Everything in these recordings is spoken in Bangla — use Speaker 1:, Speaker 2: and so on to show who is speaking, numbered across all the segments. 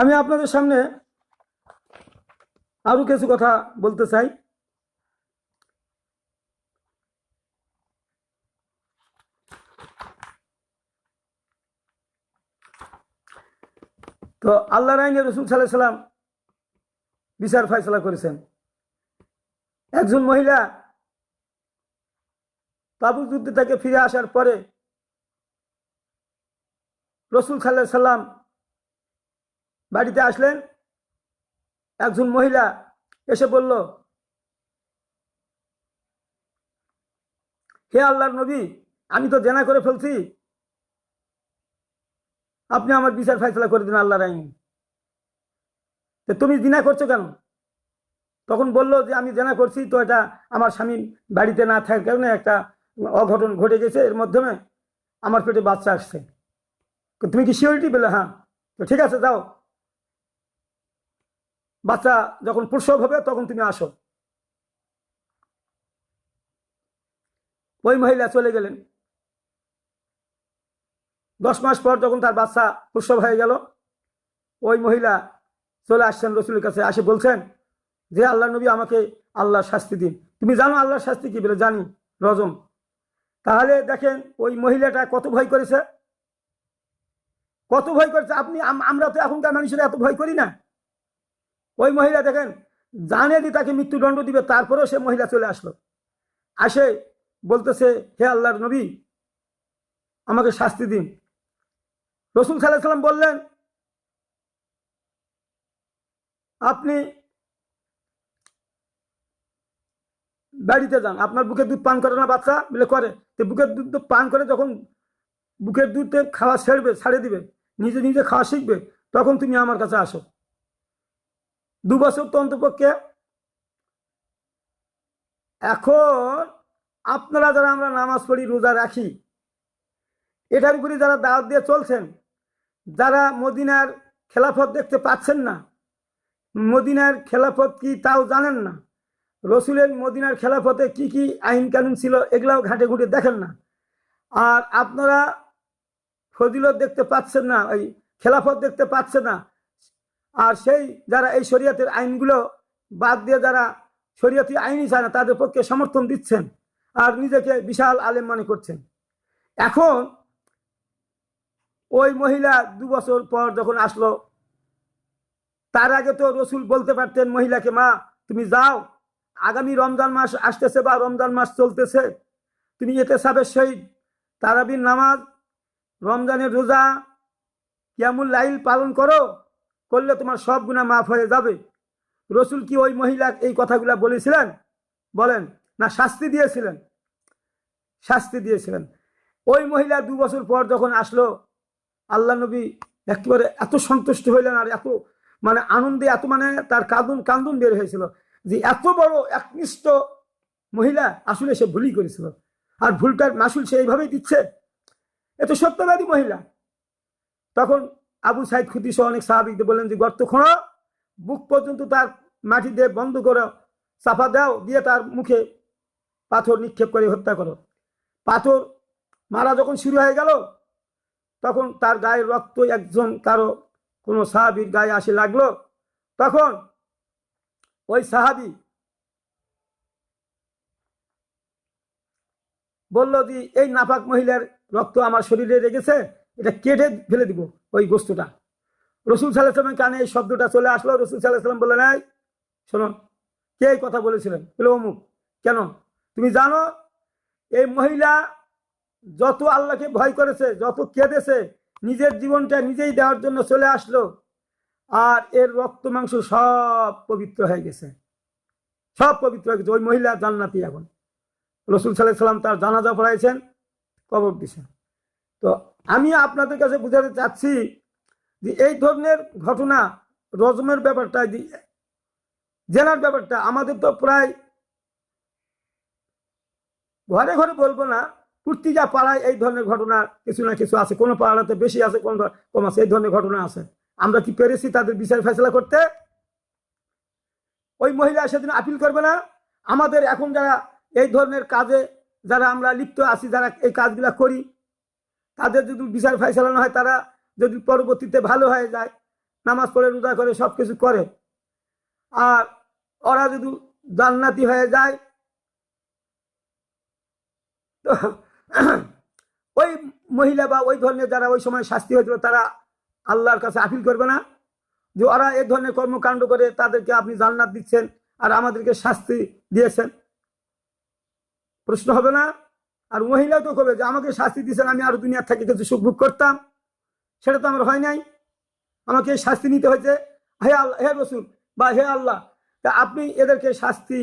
Speaker 1: আমি আপনাদের সামনে আরও কিছু কথা বলতে চাই। তো আল্লাহ রাইনে রসুল সাল্লাহ সাল্লাম বিচার ফয়সলা করেছেন। একজন মহিলা তাবুক যুদ্ধ থেকে ফিরে আসার পরে রসুল সাল্লাহ সাল্লাম বাড়িতে আসলেন? একজন মহিলা এসে বলল, হে আল্লাহর নবী, আমি তো জেনা করে ফেলছি। আপনি আমার বিচার ফেসলা করে দিন আল্লাহর আইন। তো তুমি জিনা করছ কেন? তখন বলল যে, আমি জেনা করছি তো এটা আমার স্বামী বাড়িতে না থাকার কারণে একটা অঘটন ঘটে গেছে। এর মাধ্যমে আমার পেটে বাচ্চা আসছে। তুমি কি সিওরিটি পেলে? হ্যাঁ। তো ঠিক আছে, যাও। বাচ্চা যখন প্রসব হবে, তখন তুমি আসো। ওই মহিলা চলে গেলেন। দশ মাস পর যখন তার বাচ্চা প্রসব হয়ে গেল, ওই মহিলা চলে আসছেন রসুলের কাছে, আসে বলছেন, যে আল্লাহ নবী আমাকে আল্লাহর শাস্তি দিন। তুমি জানো আল্লাহর শাস্তি কি বলে? জানি, রজম। তাহলে দেখেন, ওই মহিলাটা কত ভয় করেছে। কত ভয় করেছে, আপনি আমরা তো এখনকার মানুষেরা এত ভয় করি না। ওই মহিলা দেখেন, জানে যে তাকে মৃত্যুদণ্ড দিবে, তারপরেও সে মহিলা চলে আসলো। আসে, বলতেছে, হে আল্লাহর নবী, আমাকে শাস্তি দিন। রসুল সাল্লাহ সাল্লাম বললেন, আপনি বাড়িতে যান, আপনার বুকের দুধ পান করে না বাচ্চা? বলে, করে। তো বুকের দুধ পান করে যখন বুকের দুধে খাওয়া ছেড়বে ছাড়ে দিবে, নিজে নিজে খাওয়া শিখবে, তখন তুমি আমার কাছে আসো। দু বছর তো অন্তপক্ষে। এখন আপনারা যারা আমরা নামাজ পড়ি, রোজা রাখি, এটার উপরে যারা দাওয়াত দিয়ে চলছেন, যারা মদিনার খেলাফত দেখতে পাচ্ছেন না, মদিনার খেলাফত কি তাও জানেন না, রসুলের মদিনার খেলাফতে কি কি আইন কানুন ছিল এগুলাও ঘাটে ঘুটে দেখেন না। আর আপনারা ফজিলত দেখতে পাচ্ছেন না, ওই খেলাফত দেখতে পাচ্ছেন না আর সেই যারা এই শরীয়তের আইনগুলো বাদ দিয়ে যারা শরীয়তি আইনই চায় না, তাদের পক্ষে সমর্থন দিচ্ছেন আর নিজেকে বিশাল আলেম মনে করছেন। এখন ওই মহিলা দু বছর পর যখন আসলো, তার আগে তো রসুল বলতে পারতেন, মহিলাকে মা, তুমি যাও। আগামী রমজান মাস আসতেছে বা রমজান মাস চলতেছে। তুমি এতে সাবের শহীদ। তারাবির নামাজ, রমজানের রোজা, কিয়ামুল লাইল পালন করো। করলে তোমার সব গুণা মাফ হয়ে যাবে। রসুল কি ওই মহিলা এই কথাগুলা বলেছিলেন? বলেন, না, শাস্তি দিয়েছিলেন। শাস্তি দিয়েছিলেন। ওই মহিলা দু বছর পর যখন আসলো, আল্লাহ নবী একেবারে এত সন্তুষ্ট হইলেন আর এত মানে আনন্দে, এত মানে তার কাঁদুন কান্দুন বের হয়েছিল যে এত বড় একনিষ্ঠ মহিলা আসলে সে ভুলই করেছিল। আর ভুলটার মাসুল সে এইভাবেই দিচ্ছে। এত সত্যবাদী মহিলা। তখন আবু সাইদ খুদি সহ অনেক সাহাবিকদের বললেন যে, গর্ত খোঁড়ো, বুক পর্যন্ত তার মাটি দিয়ে বন্ধ করো, চাপা দাও, দিয়ে তার মুখে পাথর নিক্ষেপ করে হত্যা করো। পাথর মারা যখন শুরু হয়ে গেল, তখন তার গায়ের রক্ত একজন কারও কোনো সাহাবির গায়ে আসে লাগল। তখন ওই সাহাবি বলল যে, এই নাপাক মহিলার রক্ত আমার শরীরে রেগেছে এটা কেটে ফেলে দিব ওই গোস্তটা। রসুল সাল্লাহামের কানে এই শব্দটা চলে আসলো, রসুল সাল্লাহাম বললেন, এই, শোনো, কে এই কথা বলেছিলেন? বলে, অমুক। কেন? তুমি জানো, এই মহিলা যত আল্লাহকে ভয় করেছে, যত কেঁদেছে, নিজের জীবনটা নিজেই দেওয়ার জন্য চলে আসলো, আর এর রক্ত, মাংস সব পবিত্র হয়ে গেছে। সব পবিত্র হয়ে গেছে। ওই মহিলা জান্নাতি এখন। রসুল সাল্লাহ সাল্লাম তার জানাজা পড়াইছেন, কবর দিছেন। তো আমি আপনাদের কাছে বুঝাতে চাচ্ছি যে এই ধরনের ঘটনা রজমের ব্যাপারটা জেনার ব্যাপারটা, আমাদের তো প্রায় ঘরে ঘরে বলব না প্রতিটা পাড়ায় এই ধরনের ঘটনা কিছু না কিছু আছে, কোনো পাড়াতে বেশি আছে, কোন কম আছে, এই ধরনের ঘটনা আছে। আমরা কি পেরেছি তাদের বিচার ফেসলা করতে? ওই মহিলা সেদিন আপিল করবে না? আমাদের এখন যারা এই ধরনের কাজে, যারা আমরা লিপ্ত আছি, যারা এই কাজগুলা করি তাদের যদি বিচার ফেসলা না হয়, তারা যদি পরবর্তীতে ভালো হয়ে যায়, নামাজ পড়ে, রোজা করে সব কিছু করে। আর ওরা যদি জান্নাতি হয়ে যায়, তো ওই মহিলা বা ওই ধরনের যারা ওই সময় শাস্তি হয়েছিল, তারা আল্লাহর কাছে আপিল করবে না। যে ওরা এই ধরনের কর্মকাণ্ড করে তাদেরকে আপনি জান্নাত দিচ্ছেন আর আমাদেরকে শাস্তি দিয়েছেন। প্রশ্ন হবে না? আর মহিলাও তো কবে যে আমাকে শাস্তি দিয়েছেন আমি আরও দুনিয়ার থেকে কিছু সুখ ভোগ করতাম সেটা তো আমার হয় নাই। আমাকে শাস্তি নিতে হয়েছে। হে আল্লাহ হে রসুল বা হে আল্লাহ তা আপনি এদেরকে শাস্তি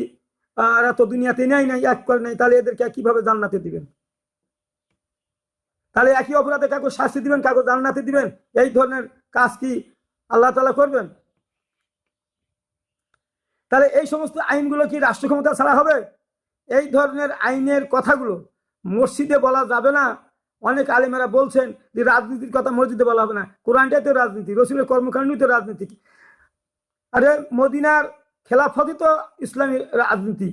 Speaker 1: আহ, এরা তো দুনিয়াতে নেয় নাই এক করে নাই তাহলে এদেরকে কীভাবে জান্নাতে দিবেন? তাহলে একই অপরাধে কাউকে শাস্তি দিবেন কাউকে জান্নাতে দিবেন? এই ধরনের কাজ কি আল্লাহ তালা করবেন? তাহলে এই সমস্ত আইনগুলো কি রাষ্ট্র ক্ষমতা ছাড়া হবে? এই ধরনের আইনের কথাগুলো মসজিদে বলা যাবে না। অনেক আলেমেরা বলছেন যে রাজনীতির কথা মসজিদে বলা হবে না। কোরআনটাই তো রাজনীতি, রসুলের কর্মকাণ্ডই তো রাজনীতি। আরে মদিনার খেলাফতই তো ইসলামী রাজনীতি।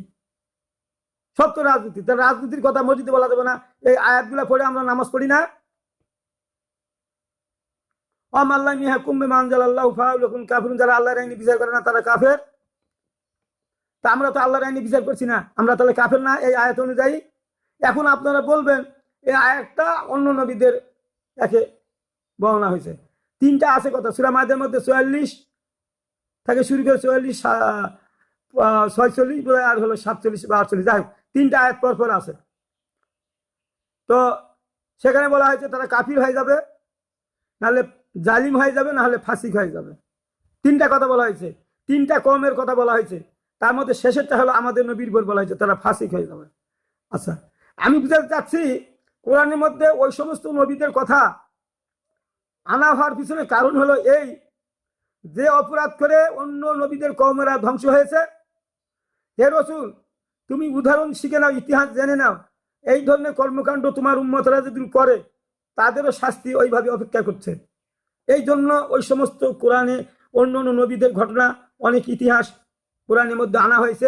Speaker 1: তো রাজনীতি। তা রাজনীতির কথা মসজিদে বলা যাবে না। এই আয়াতগুলো পড়ে আমরা নামাজ পড়ি না? অমাল্লাহ মিহা কুম্বে মানজাল আল্লাহ ফাউলকুন যারা আল্লাহর আইনি বিচার করে না, তারা কাফের। তা আমরা তো আল্লাহর আইনি বিচার করছি না। আমরা তাহলে কাফের না? এই আয়াত অনুযায়ী এখন আপনারা বলবেন এই আয়াতটা অন্য নবীদের একে বর্ণনা হয়েছে। তিনটা আছে কথা, সুরা মায়েদের মধ্যে চুয়াল্লিশ থেকে শুরু করে চুয়াল্লিশ ছয়চল্লিশ বোধহয় আর হলো সাতচল্লিশ বা আটচল্লিশ। যাই তিনটা আয়াত পর পর আছে। তো সেখানে বলা হয়েছে, তারা কাফির হয়ে যাবে, নাহলে জালিম হয়ে যাবে, নাহলে ফাসিক হয়ে যাবে। তিনটা কথা বলা হয়েছে। তিনটা কমের কথা বলা হয়েছে। তার মধ্যে শেষেরটা হলো আমাদের নবীর বল বলা হয়েছে, তারা ফাসিক হয়ে যাবে। আচ্ছা আমি বুঝাতে চাচ্ছি, কোরআনের মধ্যে ওই সমস্ত নবীদের কথা আনা হওয়ার পিছনে কারণ হলো এই যে অপরাধ করে অন্য নবীদের কমেরা ধ্বংস হয়েছে। হে রসুল, তুমি উদাহরণ শিখে নাও, ইতিহাস জেনে নাও। এই ধরনের কর্মকাণ্ড তোমার উন্মতরা যদি করে, তাদেরও শাস্তি ওইভাবে অপেক্ষা করছে। এই জন্য ওই সমস্ত কোরআনে অন্য অন্য নবীদের ঘটনা, অনেক ইতিহাস কোরআনের মধ্যে আনা হয়েছে।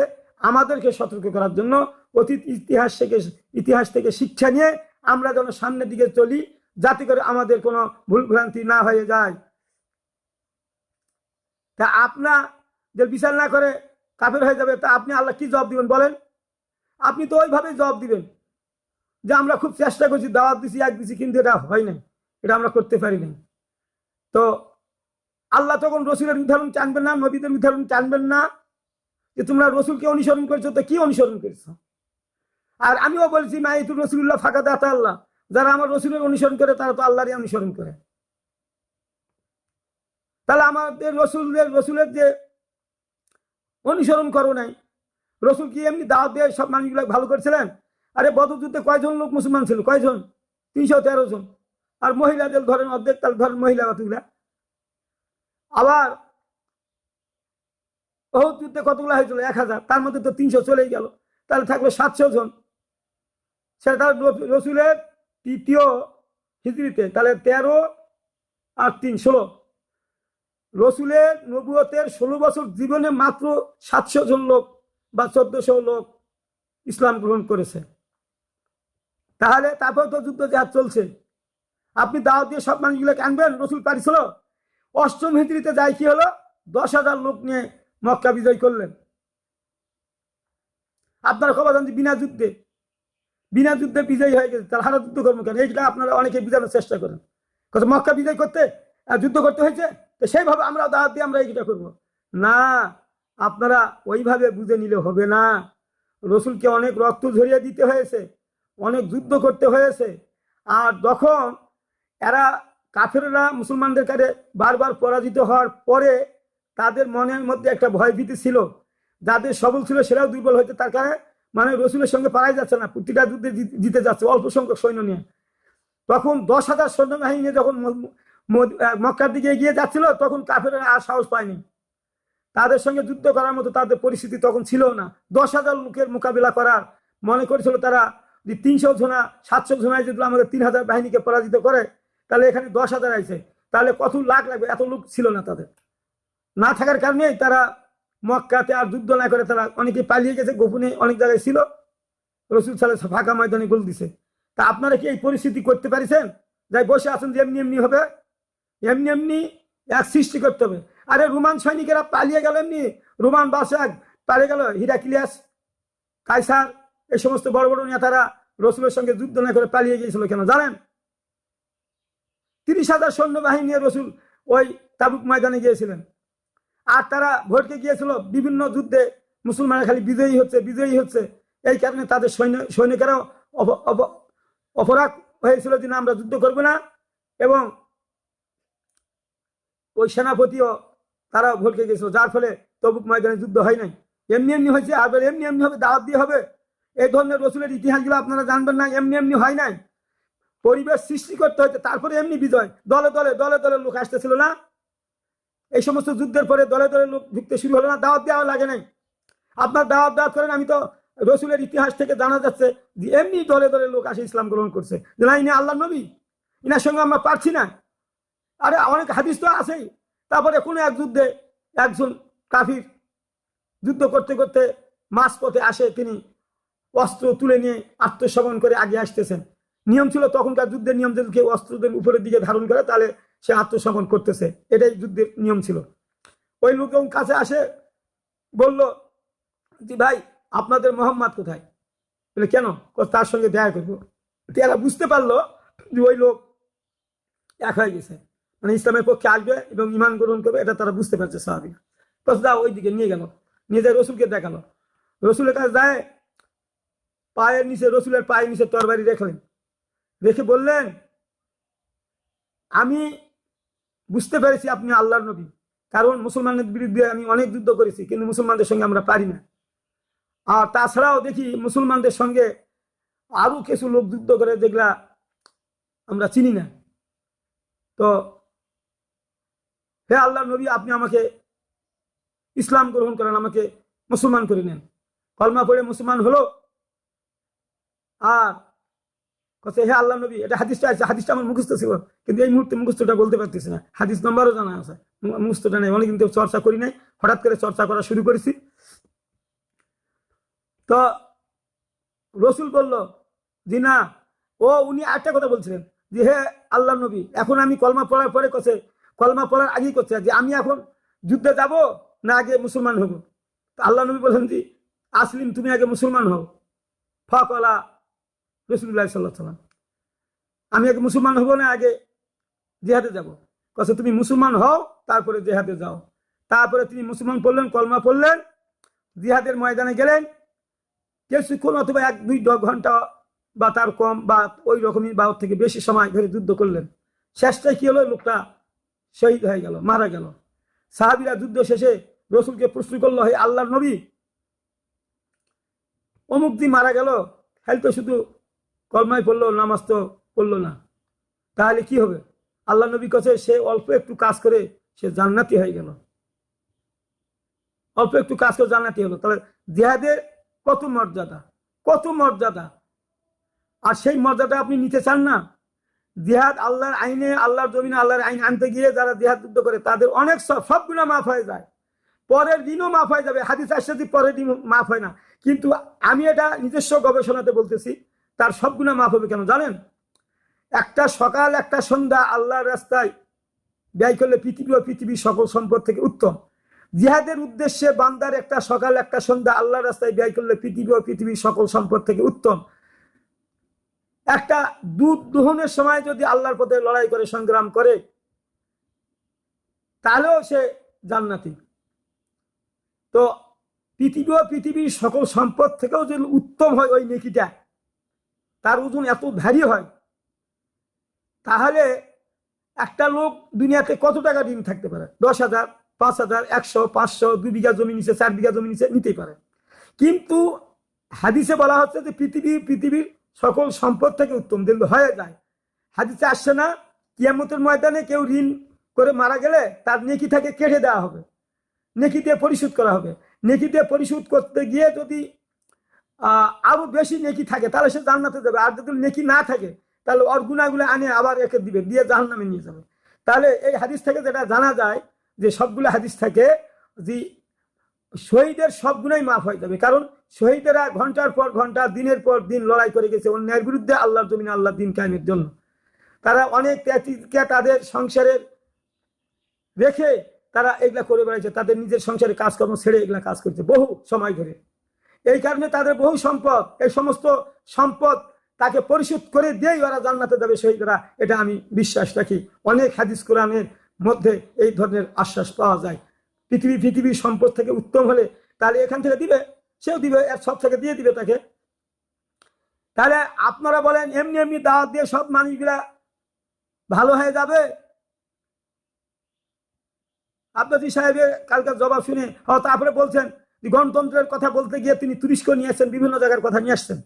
Speaker 1: আমাদেরকে সতর্ক করার জন্য অতীত ইতিহাস থেকে ইতিহাস থেকে শিক্ষা নিয়ে আমরা যেন সামনের দিকে চলি, যাতে করে আমাদের কোনো ভুল ভ্রান্তি না হয়ে যায়। তা আপনা যে বিচার না করে কাফের হয়ে যাবে, তা আপনি আল্লাহ কি জবাব দিবেন বলেন? আপনি তো ওইভাবে জবাব দিবেন যে আমরা খুব চেষ্টা করছি, দাওয়াত দিছি, এক দিছি, কিন্তু এটা হয় নাই। এটা আমরা করতে পারি নাই। তো আল্লাহ তখন রসুলের উদাহরণ টানবেন না, নবীদের উদাহরণ টানবেন না যে তোমরা রসুলকে অনুসরণ করছ, তো কি অনুসরণ করছ? আর আমিও বলছি মাইতুর রসুল্লাহ ফাঁকা দাতা আল্লাহ। যারা আমার রসুলের অনুসরণ করে, তারা তো আল্লাহরই অনুসরণ করে। তাহলে আমাদের রসুলের রসুলের যে অনুসরণ করো নাই, রসুল কি এমনি দাওয়াত দিয়ে সব মানুষগুলো ভালো করেছিলেন? আরে বদযুদ্ধে কয়জন লোক মুসলমান ছিল? কয়জন? তিনশো তেরো জন। আর মহিলাদের ধরেন অর্ধেক তার ধরেন মহিলা কতগুলা? আবার বহুত যুদ্ধে কতগুলো হয়েছিল? এক হাজার। তার মধ্যে তো তিনশো চলেই গেল। তাহলে থাকল সাতশো জন। সেটা তার রসুলের তৃতীয় হিজড়িতে, তাহলে তেরো আর তিন, ষোলো। রসুলের নবুয়তের ষোলো বছর জীবনে মাত্র সাতশো জন লোক বা চোদ্দশো লোক ইসলাম গ্রহণ করেছে। তাহলে তারপর তো যুদ্ধ জাহাজ চলছে। আপনি দাওয়াত দিয়ে সব মানুষগুলোকে আনবেন, রসুল পারিছিল অষ্টম হিজড়িতে যায় কি হলো? দশ হাজার লোক নিয়ে মক্কা বিজয় করলেন। আপনারা খবর জানেন যে বিনা যুদ্ধে বিনা যুদ্ধে বিজয়ী হয়ে গেছে তারা হারা যুদ্ধ কর্ম কেন? এইটা আপনারা অনেকে বোঝানোর চেষ্টা করেন। কথা মক্কা বিজয় করতে যুদ্ধ করতে হয়েছে, তো সেইভাবে আমরা দাওয়াত দিয়ে আমরা এইটা করব। না, আপনারা ওইভাবে বুঝে নিলে হবে না। রসুলকে অনেক রক্ত ঝরিয়ে দিতে হয়েছে, অনেক যুদ্ধ করতে হয়েছে। আর যখন এরা কাফেররা মুসলমানদের কাছে বারবার পরাজিত হওয়ার পরে তাদের মনের মধ্যে একটা ভয়ভীতি ছিল, যাদের সবল ছিল সেরাও দুর্বল হয়েছে, তার কারণে মানে রসুলের সঙ্গে পারাই যাচ্ছে না প্রতিটা যুদ্ধে জিত- যাচ্ছে, অল্প সংখ্যক সৈন্য নিয়ে। তখন দশ হাজার সৈন্যবাহিনী নিয়ে যখন মক্কার দিকে এগিয়ে যাচ্ছিল, তখন কাফেররা আর সাহস পায়নি। তাদের সঙ্গে যুদ্ধ করার মতো তাদের পরিস্থিতি তখন ছিল না। দশ হাজার লোকের মোকাবিলা করার মনে করেছিল তারা যে তিনশো জনা, সাতশো জনায় যদি আমাদের তিন হাজার বাহিনীকে পরাজিত করে, তাহলে এখানে দশ হাজার আইছে। তাহলে কত লাখ লাগবে? এত লোক ছিল না তাদের। না থাকার কারণেই তারা মক্কাতে আর যুদ্ধ না করে তারা অনেকে পালিয়ে গেছে, গোপনে অনেক জায়গায় ছিল। রসুল সালে ফাঁকা ময়দানে গোল দিছে। তা আপনারা কি এই পরিস্থিতি করতে পারিছেন? যাই বসে আছেন যে এমনি এমনি হবে, এমনি এমনি এক সৃষ্টি করতে হবে। আরে রোমান সৈনিকেরা পালিয়ে গেল এমনি, রোমান বাসাক পালিয়ে গেল, হিরাক্লিয়াস কাইসার এই সমস্ত বড় বড় নেতারা রসুলের সঙ্গে যুদ্ধ না করে পালিয়ে গিয়েছিল কেন জানেন? তিরিশ হাজার সৈন্যবাহিনী নিয়ে রসুল ওই তাবুক ময়দানে গিয়েছিলেন। আর তারা ভোটকে গিয়েছিল বিভিন্ন যুদ্ধে। মুসলমানরা খালি বিজয়ী হচ্ছে বিজয়ী হচ্ছে। এই কারণে তাদের সৈন্য, সৈনিকেরাও অপ- অপ- অপরাধ হয়েছিল যে না, আমরা যুদ্ধ করব না। এবং ওই সেনাপতিও তারা ভোটকে গেছিল যার ফলে তবুক ময়দানে যুদ্ধ হয় নাই। এমনি এমনি হয়েছে, আর এমনি এমনি হবে, দাওয়াত দিয়ে হবে। এই ধরনের রসুলের ইতিহাসগুলো আপনারা জানবেন না, এমনি এমনি হয় নাই। পরিবেশ সৃষ্টি করতে হয়েছে, তারপরে এমনি বিজয়। দলে দলে দলে দলে লোক আসতেছিল না। এই সমস্ত যুদ্ধের পরে দলে দলে লোক ঢুকতে শুরু হলো না, দাওয়াত দেওয়া লাগে নাই। আপনার দাওয়াত দাওয়াত করেন, আমি তো রসুলের ইতিহাস থেকে জানা যাচ্ছে যে এমনি দলে দলে লোক আসে ইসলাম গ্রহণ করছে। যে না, ইনি আল্লাহ নবী, ইনার সঙ্গে আমরা পারছি না। আরে, অনেক হাদিস তো আছেই। তারপরে কোনো এক যুদ্ধে একজন কাফির যুদ্ধ করতে করতে মাঝ পথে আসে, তিনি অস্ত্র তুলে নিয়ে আত্মসমন করে আগে আসতেছেন। নিয়ম ছিল তখনকার যুদ্ধের নিয়ম যদি কেউ অস্ত্রদের উপরের দিকে ধারণ করে, তাহলে সে আত্মসমন করতেছে। এটাই যুদ্ধের নিয়ম ছিল। ওই লোক যখন কাছে আসে, বলল যে ভাই, আপনাদের মোহাম্মদ কোথায়? বলে, কেন? তার সঙ্গে দেখা করব। এরা বুঝতে পারল যে ওই লোক এক হয়ে গেছে। মানে ইসলামের পক্ষে আসবে এবং ইমান গ্রহণ করবে, এটা তারা বুঝতে পারছে স্বাভাবিক। তো দা ওই দিকে নিয়ে গেল। নিয়ে যায় রসুলকে দেখাল। রসুলের কাছে যায়, পায়ের নিচে, রসুলের পায়ের নিচে তরবারি রেখলেন। রেখে বললেন, আমি বুঝতে পেরেছি আপনি আল্লাহর নবী। কারণ মুসলমানদের বিরুদ্ধে আমি অনেক যুদ্ধ করেছি, কিন্তু মুসলমানদের সঙ্গে আমরা পারি না। আর তাছাড়াও দেখি মুসলমানদের সঙ্গে আরও কিছু লোক যুদ্ধ করে যেগুলা আমরা চিনি না। তো, হে আল্লাহ নবী, আপনি আমাকে ইসলাম গ্রহণ করেন, আমাকে মুসলমান করে নেন। কলমা পড়ে মুসলমান হলো। আর কথা হে আল্লাহ নবী, এটা হাদিসটা আছে, হাদিসটা আমার মুখস্থ ছিল, কিন্তু এই মুহূর্তে মুখস্থটা বলতে পারতেছি না। হাদিস নম্বরও জানা আছে, মুখস্থটা নেই অনেক কিন্তু চর্চা করি নাই, হঠাৎ করে চর্চা করা শুরু করেছি। তো রসুল বলল, জি না। ও, উনি একটা কথা বলছিলেন, যে হে আল্লাহ নবী, এখন আমি কলমা পড়ার পরে কছে কলমা পড়ার আগেই করছে যে আমি এখন যুদ্ধে যাব না আগে মুসলমান হব? তো আল্লাহ নবী বললেন যে আসলিম, তুমি আগে মুসলমান হও। ফকলা রসুল্লাহ সাল্লাহ সাল্লাম আমি আগে মুসলমান হব না আগে জেহাদে যাব। কছে তুমি মুসলমান হও, তারপরে জেহাদে যাও। তারপরে তিনি মুসলমান পড়লেন, কলমা পড়লেন, জিহাদের ময়দানে গেলেন। কিছুক্ষণ অথবা এক, দুই দ- ঘণ্টা বা তার কম বা ওই রকমই বা থেকে বেশি সময় ধরে যুদ্ধ করলেন। শেষটায় কি হলো? লোকটা শহীদ হয়ে গেল, মারা গেল। সাহাবিরা যুদ্ধ শেষে রসুলকে প্রশ্ন করল, হে আল্লাহর নবী, অমুক দিন মারা গেল তো শুধু কলমায় পড়ল, নামাজ তো পড়ল না। তাহলে কি হবে? আল্লাহ নবী কাছে সে অল্প একটু কাজ করে সে জান্নাতি হয়ে গেল। অল্প একটু কাজ করে জান্নাতি হলো। তাহলে জেহাদের কত মর্যাদা? কত মর্যাদা? আর সেই মর্যাদা আপনি নিতে চান না? জিহাদ আল্লাহর আইনে, আল্লাহর জমিনে আল্লাহর আইন আনতে গিয়ে যারা জিহাদ যুদ্ধ করে, তাদের অনেক সব সব গুণা মাফ হয়ে যায়। পরের দিনও মাফ হয়ে যাবে। হাদিস আসছে যে পরের দিন মাফ হয় না। কিন্তু আমি এটা নিজস্ব গবেষণাতে বলতেছি। তার সব গুণা মাফ হবে কেন জানেন? একটা সকাল, একটা সন্ধ্যা আল্লাহর রাস্তায় ব্যয় করলে পৃথিবী ও পৃথিবীর সকল সম্পদ থেকে উত্তম। জিহাদের উদ্দেশ্যে বান্দার একটা সকাল, একটা সন্ধ্যা আল্লাহর রাস্তায় ব্যয় করলে পৃথিবী ও পৃথিবীর সকল সম্পদ থেকে উত্তম। একটা দুধ দোহনের সময় যদি আল্লাহর পথে লড়াই করে, সংগ্রাম করে, তাহলেও সে জান্নাতি। তো পৃথিবী ও পৃথিবীর সকল সম্পদ থেকেও যদি উত্তম হয় ওই নেকিটা তার ওজন এত ভারী হয়, তাহলে একটা লোক দুনিয়াতে কত টাকা ঋণ থাকতে পারে? দশ হাজার, পাঁচ হাজার, একশো, পাঁচশো, দুই বিঘা জমি নিচে চার বিঘা জমি নিচে নিতেই পারে। কিন্তু হাদিসে বলা হচ্ছে যে পৃথিবী, পৃথিবীর সকল সম্পদ থেকে উত্তম দিল হয়ে যায়। হাদিসে আসছে না, কিয়ামতের ময়দানে কেউ ঋণ করে মারা গেলে তার নেকি থেকে কেটে দেওয়া হবে নেকি দিয়ে পরিশোধ করা হবে। নেকি দিয়ে পরিশোধ করতে গিয়ে যদি আরও বেশি নেকি থাকে, তাহলে সে জান্নাতে যাবে। আর যদি নেকি না থাকে, তাহলে ওর গুণাগুলো আনে আবার একে দিবে, দিয়ে জাহান নামে নিয়ে যাবে। তাহলে এই হাদিস থেকে যেটা জানা যায়, যে সবগুলো হাদিস থেকে, যে শহীদের সব গুণাই মাফ হয়ে যাবে। কারণ শহীদেরা ঘণ্টার পর ঘণ্টা, দিনের পর দিন লড়াই করে গেছে অন্যায়ের বিরুদ্ধে আল্লাহর জমিনে আল্লাহ দিন কায়েমের জন্য। তারা অনেক ত্যাগীকে তাদের সংসারের রেখে তারা এগুলা করে বেড়াইছে, তাদের নিজের সংসারে কাজকর্ম ছেড়ে এগুলা কাজ করছে বহু সময় ধরে। এই কারণে তাদের বহু সম্পদ, এই সমস্ত সম্পদ তাকে পরিশোধ করে দিয়েই ওরা জান্নাতে যাবে শহীদরা। এটা আমি বিশ্বাস রাখি। অনেক হাদিস কোরআনের মধ্যে এই ধরনের আশ্বাস পাওয়া যায়। পৃথিবী পৃথিবীর সম্পদ থেকে উত্তম হলে তাহলে এখান থেকে দিবে? সেও দিবে সব থেকে দিয়ে দিবে তাকে। তাহলে আপনারা বলেন, এমনি এমনি দাওয়াত দিয়ে সব মানুষগুলা ভালো হয়ে যাবে? আব্বাসী সাহেবের কালকার জবাব শুনে হ তারপরে বলছেন গণতন্ত্রের কথা বলতে গিয়ে তিনি তুরস্ক নিয়ে আসছেন, বিভিন্ন জায়গার কথা নিয়ে আসছেন।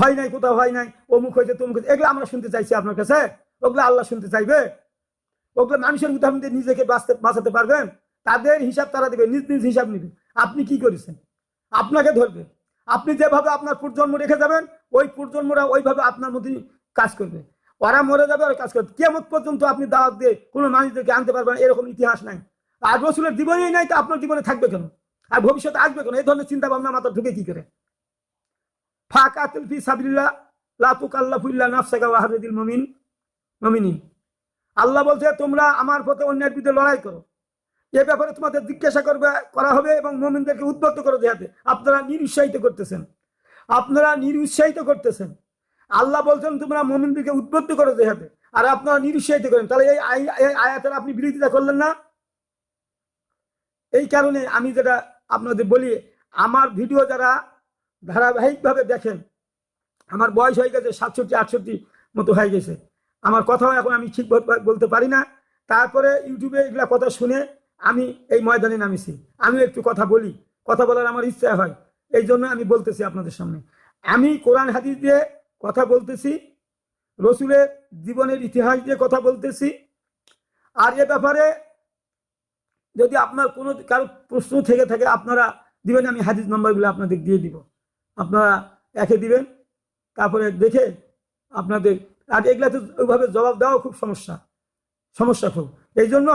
Speaker 1: হয় নাই কোথাও হয় নাই। অমুক হয়েছে, তমুক হয়েছে, এগুলো আমরা শুনতে চাইছি আপনার কাছে। ওগুলো আল্লাহ শুনতে চাইবে। ওগুলো মানুষের উদাহরণ দিয়ে নিজেকে বাঁচতে, বাঁচাতে পারবেন। তাদের হিসাব তারা দেবে, নিজ নিজ হিসাব নেবে। আপনি কি করেছেন? আপনাকে ধরবে। আপনি যেভাবে আপনার পূর্জন্ম রেখে যাবেন, ওই পূর্জন্মরা ওইভাবে আপনার মধ্যে কাজ করবে। ওরা মরে যাবে আর কাজ করবে। কেমন পর্যন্ত আপনি দাওয়াত দিয়ে কোনো মানুষদেরকে আনতে পারবেন এরকম ইতিহাস নাই। আর রসুলের জীবনেই নাই, তো আপনার জীবনে থাকবে কেন? আর ভবিষ্যতে আসবে কেন? এই ধরনের চিন্তা ভাবনা মাথা ঢুকে কি করে? আল্লাহ বলছে, তোমরা আমার পথে অন্যের বিরুদ্ধে লড়াই করো। এ ব্যাপারে তোমাদের জিজ্ঞাসা করবে, করা হবে এবং মোমিনদেরকে উদ্বুদ্ধ করে দেখাতে আপনারা নিরুৎসাহিত করতেছেন। আপনারা নিরুৎসাহিত করতেছেন। আল্লাহ বলছেন, তোমরা মোমিনদেরকে উদ্বুদ্ধ করে দেখাতে আর আপনারা নিরুৎসাহিত করেন। তাহলে এই আয়াতের আপনি বিরোধিতা করলেন না? এই কারণে আমি যেটা আপনাদের বলি, আমার ভিডিও যারা ধারাবাহিকভাবে দেখেন, আমার বয়স হয়ে গেছে সাতষট্টি, আটষট্টি মতো হয়ে গেছে। আমার কথাও এখন আমি ঠিক বল- বলতে পারি না। তারপরে ইউটিউবে এগুলা কথা শুনে আমি এই ময়দানে নামিছি। আমিও একটু কথা বলি, কথা বলার আমার ইচ্ছা হয়। এই জন্য আমি বলতেছি আপনাদের সামনে। আমি কোরআন হাদিস দিয়ে কথা বলতেছি, রসুলের জীবনের ইতিহাস দিয়ে কথা বলতেছি। আর এ ব্যাপারে যদি আপনার কোনো কারও প্রশ্ন থেকে থাকে, আপনারা দিবেন, আমি হাদিস নম্বরগুলো আপনাদের দিয়ে দিব। আপনারা একে দিবেন, তারপরে দেখে আপনাদের, আর এগুলা তো ওইভাবে জবাব দেওয়া খুব সমস্যা সমস্যা খুব। এই জন্য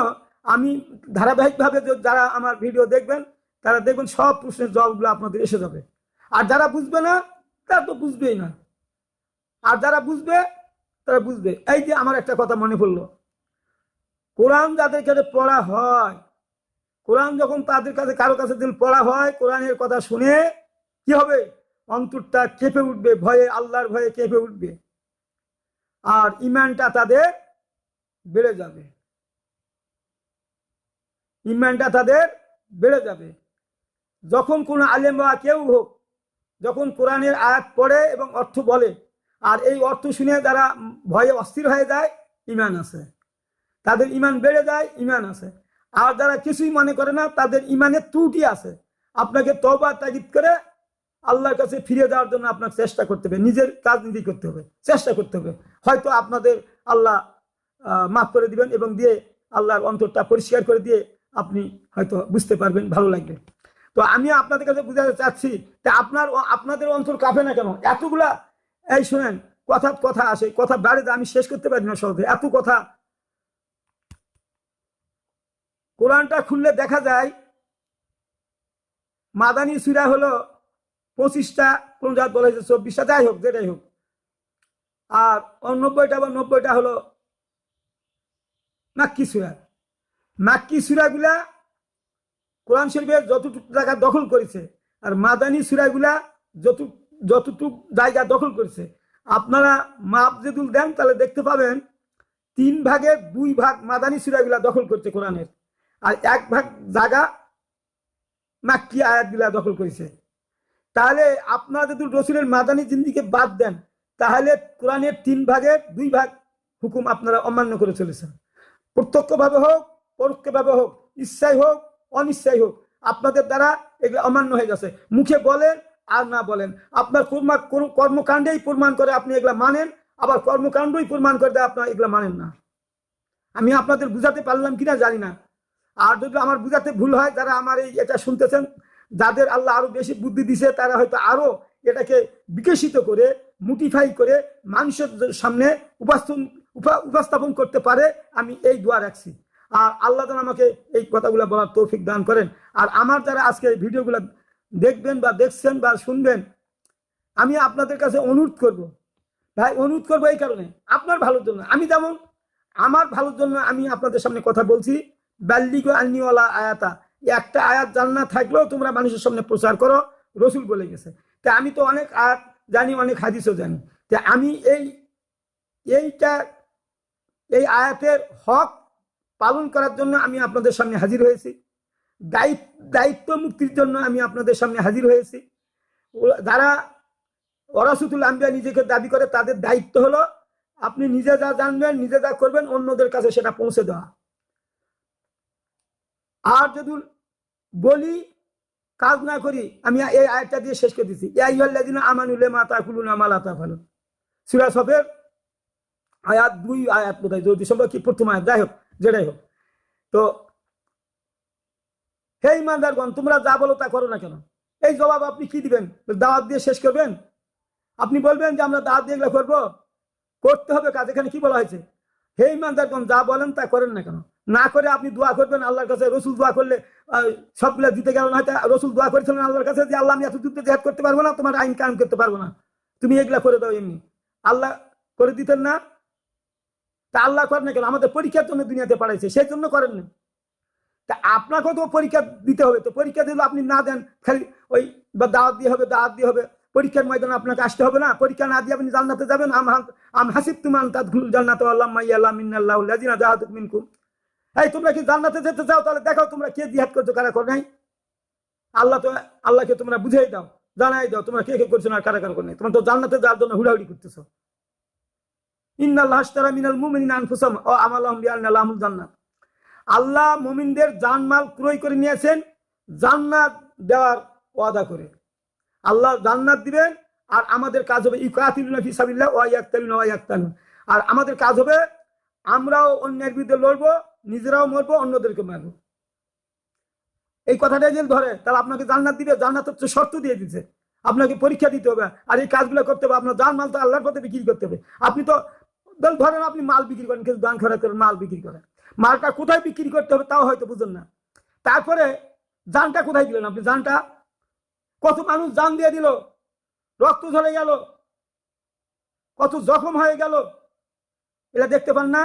Speaker 1: আমি ধারাবাহিকভাবে যারা আমার ভিডিও দেখবেন, তারা দেখবেন সব প্রশ্নের জবাবগুলো আপনাদের এসে যাবে। আর যারা বুঝবে না, তারা তো বুঝবেই না। আর যারা বুঝবে, তারা বুঝবে। এই যে আমার একটা কথা মনে পড়ল। কোরআন যাদের কাছে পড়া হয় কোরআন যখন তাদের কাছে, কারও কাছে দিন পড়া হয়, কোরআনের কথা শুনে, কি হবে? অন্তরটা কেঁপে উঠবে, ভয়ে, আল্লাহর ভয়ে কেঁপে উঠবে। আর ইমানটা তাদের বেড়ে যাবে। ইমানটা তাদের বেড়ে যাবে। যখন কোনো আলেম বা কেউ হোক, যখন কোরআনের আয়াত পড়ে এবং অর্থ বলে, আর এই অর্থ শুনে যারা ভয়ে অস্থির হয়ে যায়, ইমান আছে। তাদের ইমান বেড়ে যায়, ইমান আছে। আর যারা কিছুই মনে করে না, তাদের ইমানের ত্রুটি আছে। আপনাকে তবা তাগিদ করে আল্লাহর কাছে ফিরে যাওয়ার জন্য আপনার চেষ্টা করতে হবে। নিজের কাজ নিজেই করতে হবে। চেষ্টা করতে হবে। হয়তো আপনাদের আল্লাহ মাফ করে দিবেন এবং দিয়ে আল্লাহর অন্তরটা পরিষ্কার করে দিয়ে আপনি হয়তো বুঝতে পারবেন, ভালো লাগবে। তো আমি আপনাদের কাছে বুঝাতে চাচ্ছি, তা আপনার আপনাদের অন্তর কাঁপে না কেন? এতগুলা, এই শোনেন, কথা কথা আসে, কথা বাড়ে আমি শেষ করতে পারি না সহজে। এত কথা কোরআনটা খুললে দেখা যায়, মাদানী সুরা হলো পঁচিশটা, কোন জাত বলা হয়েছে চব্বিশটা, যাই হোক, যেটাই হোক। আর নব্বইটা বা নব্বইটা হলো মাক্কি সুরা। মাক্কি সুরাগুলা কোরআন শরীফের যতটুকু জায়গা দখল করেছে, আর মাদানী সুরাগুলা যত, যতটুক জায়গা দখল করেছে। আপনারা মাপ যেদুল দেন, তাহলে দেখতে পাবেন, তিন ভাগের দুই ভাগ মাদানী সুরাগুলা দখল করছে কোরআনের। আর এক ভাগ জায়গা মাক্কি আয়াতগুলা দখল করেছে। তাহলে আপনারা যদি রসুলের মাদানী জিন্দিকে বাদ দেন, তাহলে কোরআনের তিন ভাগের দুই ভাগ হুকুম আপনারা অমান্য করে চলেছেন। প্রত্যক্ষভাবে হোক, পরোক্ষভাবে হোক ইচ্ছাই হোক অনিচ্ছাই হোক, আপনাদের দ্বারা এগুলো অমান্য হয়ে গেছে মুখে বলেন আর না বলেন। আপনার কর্মা কর্মকাণ্ডেই প্রমাণ করে আপনি এগুলা মানেন, আবার কর্মকাণ্ডই প্রমাণ করে দেয় আপনারা এগুলা মানেন না। আমি আপনাদের বুঝাতে পারলাম কিনা জানি না। আর যদি আমার বুঝাতে ভুল হয়, যারা আমার এই এটা শুনতেছেন, যাদের আল্লাহ আরও বেশি বুদ্ধি দিছে, তারা হয়তো আরও এটাকে বিকশিত করে মোটিফাই করে মানুষের সামনে উপস্থাপন, উপা- উপস্থাপন করতে পারে, আমি এই দোয়া রাখছি। আর আল্লাহ যেন আমাকে এই কথাগুলো বলার তৌফিক দান করেন। আর আমার যারা আজকে ভিডিওগুলো দেখবেন বা দেখছেন বা শুনবেন, আমি আপনাদের কাছে অনুরোধ করব। ভাই, অনুরোধ করব এই কারণে। আপনার ভালোর জন্য। আমি যেমন, আমার ভালোর জন্য আমি আপনাদের সামনে কথা বলছি। বাল্লিগো আন্নিওয়ালা আয়াতা। একটা আয়াত জান্না থাকলেও তোমরা মানুষের সামনে প্রচার করো, রসুল বলে গেছে। তা আমি তো অনেক আয়াত জানি, অনেক হাদিসও জানি। তা আমি এই, এইটা, এই আয়াতের হক পালন করার জন্য আমি আপনাদের সামনে হাজির হয়েছি। দায়িত্ব দায়িত্ব মুক্তির জন্য আমি আপনাদের সামনে হাজির হয়েছি। যারা ওরাসুতুল আম্বিয়া নিজেকে দাবি করে, তাদের দায়িত্ব হলো, আপনি নিজে যা জানবেন, নিজে যা করবেন, অন্যদের কাছে সেটা পৌঁছে দেওয়া। আর যদি বলি, কাজ না করি, আমি এই আয়টা দিয়ে শেষ করে দিচ্ছি। ইয়াইয়াল্লাযিনা আমানুলে মাতা কুলুনা মালাতা ফালুন সূরা সফের আয়াত দুই আয়াত বোধহয়, যদি সম্ভব কি প্রথম আয়াত, যাই হোক, যেটাই হোক। তো, হে ইমানদারগণ, তোমরা যা বলো তা করো না কেন? এই জবাব আপনি কি দিবেন? দাওয়াত দিয়ে শেষ করবেন? আপনি বলবেন যে আমরা দাওয়াত দিয়ে এগুলো করব? করতে হবে কাজ। এখানে কি বলা হয়েছে? হে ইমানদারগণ, যা বলেন তা করেন না কেন? না করে আপনি দোয়া করবেন আল্লাহর কাছে, রসুল দোয়া করলে সবগুলা দিতে গেল না রসুল দোয়া করেছিলেন আল্লাহর কাছে যে, আল্লাহ, আমি এত যুদ্ধে জেহাদ করতে পারব না, তোমার আইন কায়ন করতে পারব না। তুমি এগুলা করে দাও এমনি। আল্লাহ করে দিতেন না। তা আল্লাহ করেন কেন? আমাদের পরীক্ষার জন্য দুনিয়াতে পাঠাইছে সেই জন্য করেন না। তা আপনাকেও তো পরীক্ষা দিতে হবে। তো পরীক্ষা দিলে আপনি না দেন, খালি ওই বা দাওয়াত দিয়ে হবে, দাওয়াত দিয়ে হবে। পরীক্ষার ময়দানে আপনাকে আসতে হবে না। পরীক্ষা না দিয়ে আপনি জান্নাতে যাবেন। আম হাসিব তুমান তাদখুল জান্নাত আল্লাহ মাইয়াল্লাহ মিন্নাল্লাহু লাযিনা জাহাদু মিনকুম। এই, তোমরা কি জান্নাতে যেতে চাও? তাহলে দেখো তোমরা কে জিহাদ করছ, কারা করে নাই? আল্লাহ তো আল্লাহকে তোমরা বুঝাই দাও, জানাই দাও, তোমরা কে কে করছ না কারা কারা করে নাই? তোমরা তো জান্নাতে যাওয়ার জন্য হুড়াহুড়ি করতেছো। ইন্নাল্লাহ আশতারা মিনাল মুমিনিনা আনফুসাহুম ওয়া আমালাহুম বিআন্না লাহুমুল জান্নাত। আল্লাহ মুমিনদের জানমাল ক্রয় করে নিয়েছেন, জান্নাত দেওয়ার ওয়াদা করে। আল্লাহ জান্নাত দিবেন, আর আমাদের কাজ হবে ইকাতিলুনা ফি সাবিলিল্লাহ ওয়া আর আমাদের কাজ হবে, আমরাও অন্যের বিরুদ্ধে লড়বো নিজেরাও মরবো, অন্যদেরকে মারবো। এই কথাটাই যদি ধরে, তাহলে আপনাকে জান্নাত দিবে, জান্নাত হচ্ছে শর্ত দিয়ে দিচ্ছে আপনাকে পরীক্ষা দিতে হবে, আর এই কাজগুলো করতে হবে, আপনার দান মাল তো আল্লাহর পথে বিক্রি করতে হবে। আপনি তো ধরেন আপনি মাল বিক্রি করেন কিন্তু দান খরা করেন, মাল বিক্রি করেন। মালটা কোথায় বিক্রি করতে হবে তাও হয়তো বুঝেন না। তারপরে জানটা কোথায় দিলেন আপনি? জানটা কত মানুষ জান দিয়ে দিল, রক্ত ঝরে গেল, কত জখম হয়ে গেল, এটা দেখতে পান না?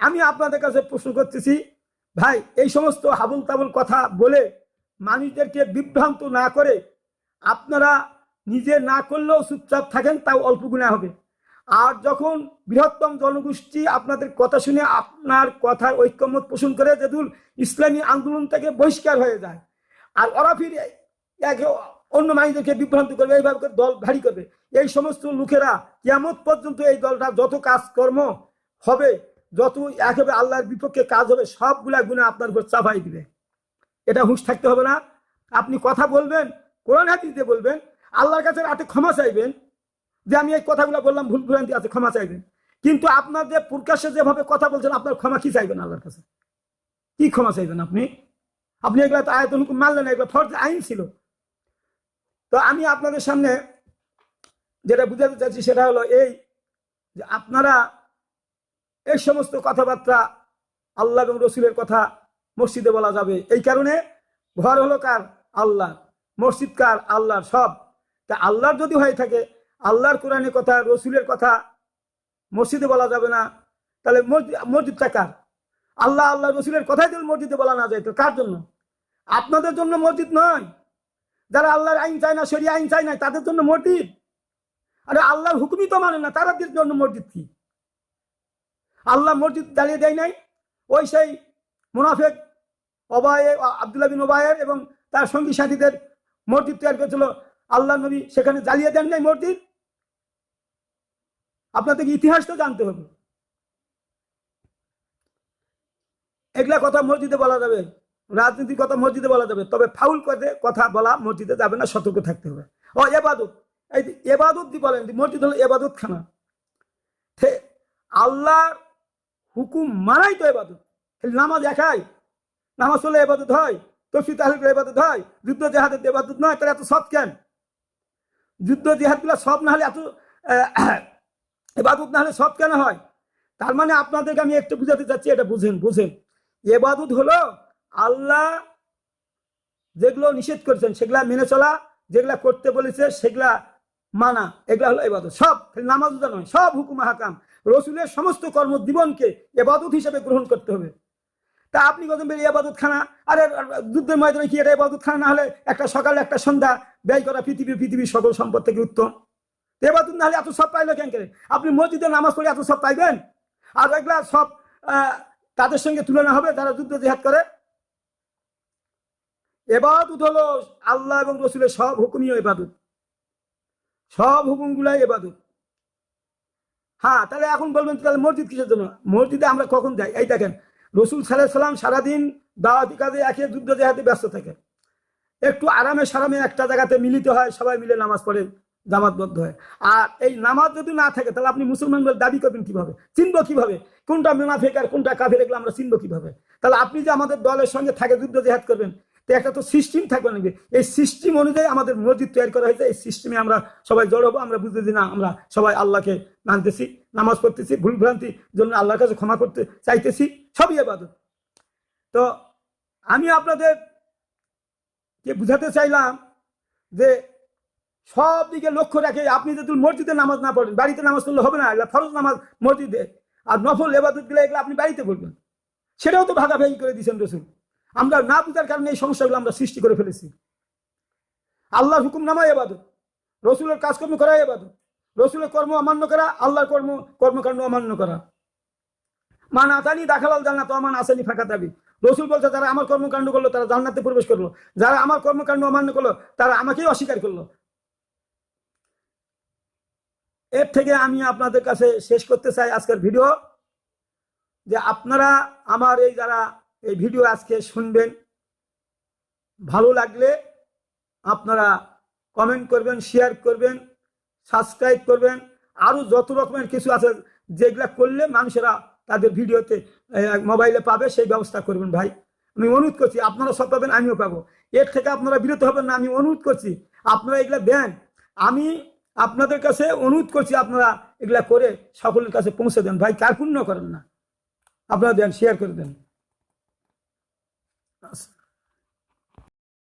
Speaker 1: আমি আপনাদের কাছে প্রশ্ন করতেছি, ভাই, এই সমস্ত হাবুল তাবুল কথা বলে মানুষদেরকে বিভ্রান্ত না করে আপনারা নিজে না করলেও চুপচাপ থাকেন, তাও অল্প গুণা হবে। আর যখন বৃহত্তম জনগোষ্ঠী আপনাদের কথা শুনে আপনার কথার ঐক্যমত পোষণ করে যেদুল ইসলামী আন্দোলন থেকে বহিষ্কার হয়ে যায়, আর ওরা ফির একে অন্য মানুষদেরকে বিভ্রান্ত করবে, এইভাবে দল ভারী করবে, এই সমস্ত লোকেরা কেমন পর্যন্ত এই দলটা যত কাজকর্ম হবে যত একেবারে আল্লাহর বিপক্ষে কাজ হবে, সবগুলা গুণা আপনার উপর চাপাই দিবে। এটা হুঁশ থাকতে হবে না। আপনি কথা বলবেন, কোরআন দিয়ে বলবেন, আল্লাহর কাছে রাতে ক্ষমা চাইবেন, যে আমি এই কথাগুলো বললাম, ভুল ভ্রান্তি আছে, ক্ষমা চাইবেন। কিন্তু আপনার যে প্রকাশ্যে যেভাবে কথা বলছেন, আপনার ক্ষমা কি চাইবেন আল্লাহর কাছে? কি ক্ষমা চাইবেন আপনি? আপনি এগুলা তো আয়তন মানলেন এগুলো ফর্জ আইন ছিল। তো আমি আপনাদের সামনে যেটা বুঝাতে চাচ্ছি সেটা হলো এই যে আপনারা এই সমস্ত কথাবার্তা আল্লাহ এবং রসুলের কথা মসজিদে বলা যাবে। এই কারণে ঘর হলো কার? আল্লাহ মসজিদ কার? আল্লাহর সব। তা আল্লাহর যদি হয়ে থাকে, আল্লাহর কোরআনের কথা, রসুলের কথা মসজিদে বলা যাবে না। তাহলে মসজিদ- মসজিদটা কার? আল্লাহ আল্লাহ, রসুলের কথাই যদি মসজিদে বলা না যায়, তো কার জন্য? আপনাদের জন্য মসজিদ নয়। যারা আল্লাহর আইন চায় না, শরিয়া আইন চায় না, তাদের জন্য মসজিদ। আরে আল্লাহর হুকুমই তো মানে না তাদের জন্য মসজিদ কি? আল্লাহ মসজিদ জ্বালিয়ে দেয় নাই। ওই সেই মুনাফেক অবায়ে আবদুল্লাহ বিন ওবায়ের এবং তার সঙ্গী সাথীদের মসজিদ তৈরি করেছিল। আল্লাহ নবী সেখানে জ্বালিয়ে দেন নাই মসজিদ। আপনাদেরকে ইতিহাস তো জানতে হবে। এগুলা কথা মসজিদে বলা যাবে, রাজনীতির কথা মসজিদে বলা যাবে, তবে ফাউল কথা বলা মসজিদে যাবে না, সতর্ক থাকতে হবে। ও এবাদত, এই এবাদত দি বলেন মসজিদ হলো এবাদত খানা আল্লাহর হুকুম মানাই তো এবাদত। খালি নামাজ একাই। নামাজ হলে এবাদত হয় তফসি তাহলে এবাদত হয়, যুদ্ধ জেহাদের এবাদত নয়, তাহলে এত সৎ কেন? যুদ্ধ জেহাদগুলো সব না হলে এত এবাদত না হলে সব কেন হয়? তার মানে আপনাদেরকে আমি একটু বুঝাতে চাচ্ছি, এটা বুঝেন বুঝেন। এবাদত হলো আল্লাহ যেগুলো নিষেধ করেছেন, সেগুলা মেনে চলা, যেগুলা করতে বলেছে, সেগুলা মানা, এগুলা হলো এবাদত। সব নামাজ নয়, সব হুকুম হাকাম। রসুলের সমস্ত কর্ম জীবনকে এবাদত হিসেবে গ্রহণ করতে হবে। তা আপনি কত বেরিয়ে আবাদত খানা আরে যুদ্ধের ময়দানে কি এটা আবাদত খানা না হলে একটা সকালে, একটা সন্ধ্যা ব্যয় করা পৃথিবী, পৃথিবীর সকল সম্পদ থেকে উত্তম। এবাদত না হলে এত সব পাইলো কেন করে আপনি মসজিদে নামাজ পড়ে এত সব পাইবেন? আর এগুলা সব তাদের সঙ্গে তুলনা হবে, যারা যুদ্ধ জেহাদ করে। এবাদত হলো আল্লাহ এবং রসুলের সব হুকুমীয় এবাদত। সব হুকুমগুলাই এবাদত। হ্যাঁ তাহলে এখন বলবেন তাহলে মসজিদ কিসের জন্য? মসজিদে আমরা কখন যাই? এই দেখেন, রসুল সাল্লাহ সাল্লাম সারাদিন দাওয়াতি কাজে একে যুদ্ধ জেহাদে ব্যস্ত থাকে। একটু আরামে সারামে একটা জায়গাতে মিলিত হয়, সবাই মিলে নামাজ পড়ে জামাতবদ্ধ হয়। আর এই নামাজ যদি না থাকে, তাহলে আপনি মুসলমান বলে দাবি করবেন কীভাবে? চিনব কীভাবে? কোনটা মুনাফেক আর কোনটা কাফের, এগুলো আমরা চিনব কীভাবে? তাহলে আপনি যে আমাদের দলের সঙ্গে থাকে, যুদ্ধ জেহাদ করবেন, তো একটা তো সিস্টেম থাকবে নাকি? এই সিস্টেম অনুযায়ী আমাদের মসজিদ তৈরি করা হয়েছে, এই সিস্টেমে আমরা সবাই জড় হব, আমরা বুঝতে দিই না, আমরা সবাই আল্লাহকে মানতেছি নামাজ পড়তেছি ভুল ভ্রান্তির জন্য আল্লাহর কাছে ক্ষমা করতে চাইতেছি, সবই এবাদত তো আমি আপনাদের কে বুঝাতে চাইলাম যে সব দিকে লক্ষ্য রাখে আপনি যদি মসজিদে নামাজ না পড়েন, বাড়িতে নামাজ পড়লে হবে না, এগুলো ফরজ নামাজ মসজিদে। আর নফলগুলো এগুলো আপনি বাড়িতে পড়বেন সেটাও তো ভাগাভাগি করে দিয়েছেন রসুল। আমরা না বুঝার কারণে এই সমস্যাগুলো আমরা সৃষ্টি করে ফেলেছি। আল্লাহর হুকুম নামায় এবাদত রসুলের কাজকর্ম করাই এবাদত রসুলের কর্ম অমান্য করা, আল্লাহর কর্ম, কর্মকাণ্ড অমান্য করা। মান আতানি দাখালাল জান্নাত আমান আসানি ফাঁকা দাবি। রসুল বলছে, যারা আমার কর্মকাণ্ড করল, তারা জান্নাতে প্রবেশ করল। যারা আমার কর্মকাণ্ড অমান্য করল, তারা আমাকেই অস্বীকার করল। এর থেকে আমি আপনাদের কাছে শেষ করতে চাই আজকের ভিডিও, যে আপনারা আমার এই যারা এই ভিডিও আজকে শুনবেন, ভালো লাগলে আপনারা কমেন্ট করবেন শেয়ার করবেন সাবস্ক্রাইব করবেন। আরও যত রকমের কিছু আছে যেগুলা করলে মানুষেরা তাদের ভিডিওতে মোবাইলে পাবে, সেই ব্যবস্থা করবেন ভাই। আমি অনুরোধ করছি, আপনারা সব পাবেন, আমিও পাবো। এর থেকে আপনারা বিরত হবেন না, আমি অনুরোধ করছি, আপনারা এগুলা দেন। আমি আপনাদের কাছে অনুরোধ করছি, আপনারা এগুলা করে সকলের কাছে পৌঁছে দেন। ভাই কার্পুণ্য করেন না? আপনারা দেন শেয়ার করে দেন।